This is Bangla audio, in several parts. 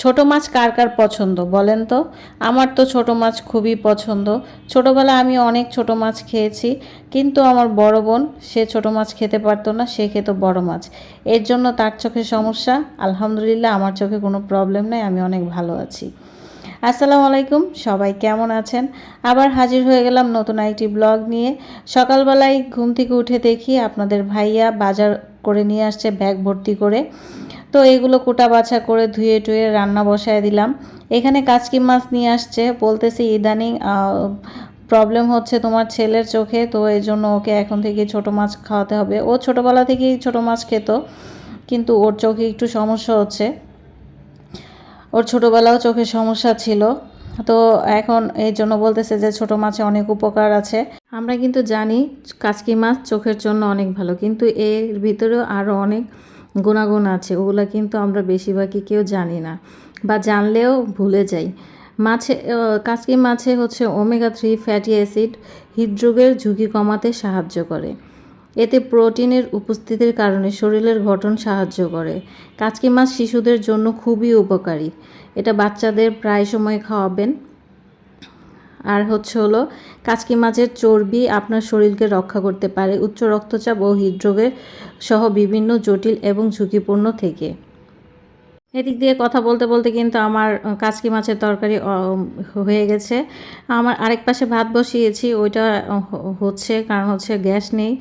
ছোট মাছ কার কার পছন্দ বলেন তো? আমার তো ছোট মাছ খুবই পছন্দ। ছোটবেলা আমি অনেক ছোট মাছ খেয়েছি, কিন্তু আমার বড় বোন, সে ছোট মাছ খেতে পারতো না, সে খেত বড় মাছ। এর জন্য তার চোখে সমস্যা। আলহামদুলিল্লাহ, আমার চোখে কোনো প্রবলেম নেই, আমি অনেক ভালো আছি। আসসালামু আলাইকুম, সবাই কেমন আছেন? আবার হাজির হয়ে গেলাম নতুন একটি ব্লগ নিয়ে। সকালবেলায় ঘুম থেকে উঠে দেখি আপনাদের ভাইয়া বাজার করে নিয়ে আসছে, ব্যাগ ভর্তি করে। তো এগুলো কোটা বাছা করে ধুয়ে টুয়ে রান্না বসায় দিলাম। এখানে কাচকি মাছ নিয়ে আসছে, বলতেছি ইদানিং প্রবলেম হচ্ছে তোমার ছেলের চোখে, তো এই জন্য ওকে এখন থেকে ছোট মাছ খাওয়াতে হবে। ও ছোটোবেলা থেকেই ছোট মাছ খেত, কিন্তু ওর চোখে একটু সমস্যা হচ্ছে। ওর ছোটোবেলাও চোখের সমস্যা ছিল। তো এখন এই জন্য বলতেছে যে ছোট মাছে অনেক উপকার আছে। আমরা কিন্তু জানি কাচকি মাছ চোখের জন্য অনেক ভালো, কিন্তু এর ভিতরেও আরও অনেক গুণাগুণ আছে, ওগুলো কিন্তু আমরা বেশিরভাগই কেউ জানি না বা জানলেও ভুলে যাই। মাছে কাচকি মাছে হচ্ছে ওমেগা থ্রি ফ্যাটি অ্যাসিড হৃদরোগের ঝুঁকি কমাতে সাহায্য করে। এতে প্রোটিনের উপস্থিতির কারণে শরীরের গঠন সাহায্য করে। কাচকি মাছ শিশুদের জন্য খুবই উপকারী। এটা বাচ্চাদের প্রায় সময় খাওয়াবেন। আর হচ্ছে হলো, কাচকি মাছের চর্বি আপনার শরীরকে রক্ষা করতে পারে উচ্চ রক্তচাপ ও হৃদরোগের সহ বিভিন্ন জটিল এবং ঝুঁকিপূর্ণ থেকে। এদিক দিয়ে কথা বলতে বলতে কিন্তু আমার কাচকি মাছের তরকারি হয়ে গেছে। আমার আরেক পাশে ভাত বসিয়েছি, ওইটা হচ্ছে, কারণ হচ্ছে গ্যাস নেই,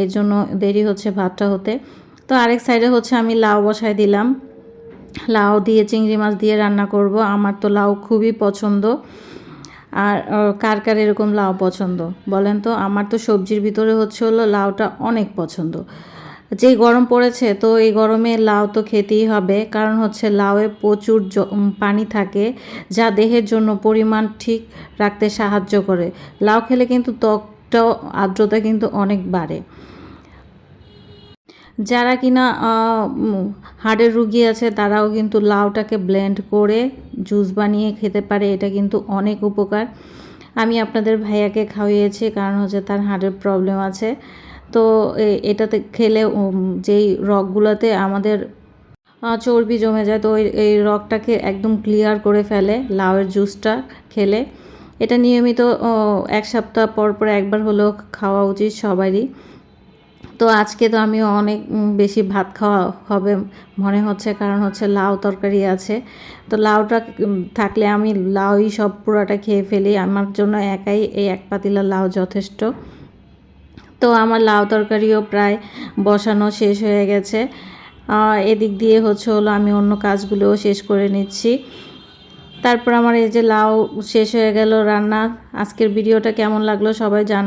এর জন্য দেরি হচ্ছে ভাতটা হতে। তো আরেক সাইডে হচ্ছে আমি লাউ বসাই দিলাম। লাউ দিয়ে, চিংড়ি মাছ দিয়ে রান্না করব। আমার তো লাউ খুবই পছন্দ। আর কার কার এরকম লাউ পছন্দ? বলেন তো, আমার তো সবজির ভিতরে হচ্ছে হলো লাউটা অনেক পছন্দ। যেই গরম পড়েছে, তো এই গরমে লাউ তো খেতেই হবে। কারণ হচ্ছে লাউয়ে প্রচুর পানি থাকে, যা দেহের জন্য পরিমাণ ঠিক রাখতে সাহায্য করে। লাউ খেলে কিন্তু ত্বকটাও, আর্দ্রতা কিন্তু অনেক বাড়ে। যারা কিনা হাড়ের রুগী আছে, তারাও কিন্তু লাউটাকে ব্লেন্ড করে জুস বানিয়ে খেতে পারে, এটা কিন্তু অনেক উপকার। আমি আপনাদের ভাইয়াকে খাওয়িয়েছি, কারণ হচ্ছে তার হাড়ের প্রবলেম আছে। তো এটাতে খেলে যেই রগগুলোতে আমাদের চর্বি জমে যায়, তো এই রগটাকে একদম ক্লিয়ার করে ফেলে লাউয়ের জুসটা খেলে। এটা নিয়মিত এক সপ্তাহ পর পর একবার হলেও খাওয়া উচিত সবারই। তো আজকে তো আমি অনেক বেশি ভাত খাওয়া হবে মনে হচ্ছে, কারণ হচ্ছে লাউ তরকারি আছে। তো লাউটা থাকলে আমি লাউই সব পুরাটা খেয়ে ফেলি। আমার জন্য একাই এই এক পাতিলা লাউ যথেষ্ট। তো আমার লাউ তরকারিও প্রায় বসানো শেষ হয়ে গেছে। এদিক দিয়ে হচ্ছে হলো আমি অন্য কাজগুলোও শেষ করে নিচ্ছি। তারপর আমার এই যে লাউ শেষ হয়ে গেল রান্না, আজকের ভিডিওটা কেমন লাগল সবাই জানা